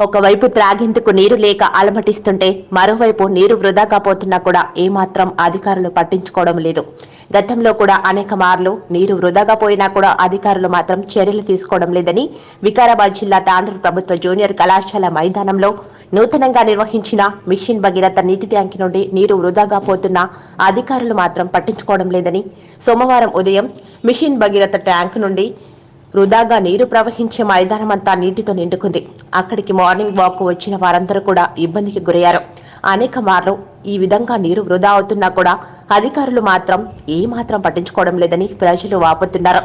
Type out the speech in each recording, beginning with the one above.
ఒకవైపు త్రాగేందుకు నీరు లేక అలమటిస్తుంటే మరోవైపు నీరు వృధాగా పోతున్నా కూడా ఏమాత్రం అధికారులు పట్టించుకోవడం లేదు. గతంలో కూడా అనేక మార్లు నీరు వృధాగా పోయినా కూడా అధికారులు మాత్రం చర్యలు తీసుకోవడం లేదని వికారాబాద్ జిల్లా తాండూరు ప్రభుత్వ జూనియర్ కళాశాల మైదానంలో నూతనంగా నిర్వహించిన మిషన్ భగీరథ నీటి ట్యాంక్ నుండి నీరు వృధాగా పోతున్న అధికారులు మాత్రం పట్టించుకోవడం లేదని సోమవారం ఉదయం మిషన్ భగీరథ ట్యాంక్ నుండి వృధాగా నీరు ప్రవహించే మైదానమంతా నీటితో నిండుకుంది. అక్కడికి మార్నింగ్ వాక్ వచ్చిన వారందరూ కూడా ఇబ్బందికి గురయ్యారు. అనేక మార్లు ఈ విధంగా నీరు వృధా అవుతున్నా కూడా అధికారులు మాత్రం ఏ మాత్రం పట్టించుకోవడం లేదని ప్రజలు వాపోతున్నారు.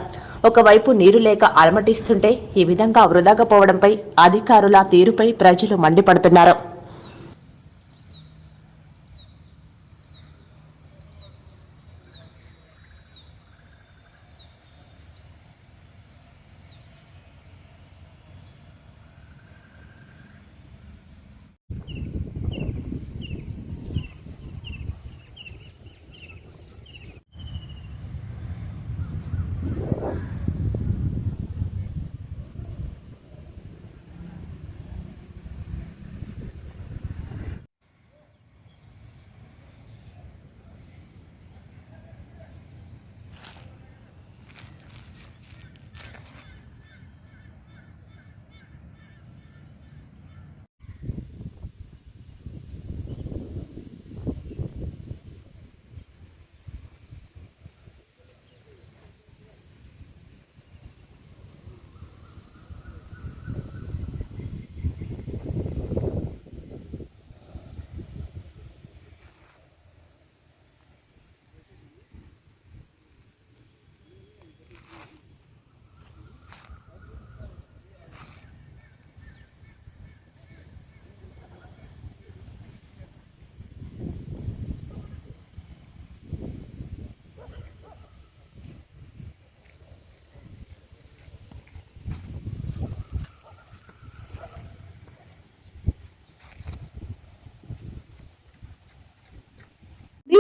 ఒకవైపు నీరు లేక అలమటిస్తుంటే ఈ విధంగా వృధాగా పోవడంపై అధికారుల తీరుపై ప్రజలు మండిపడుతున్నారు.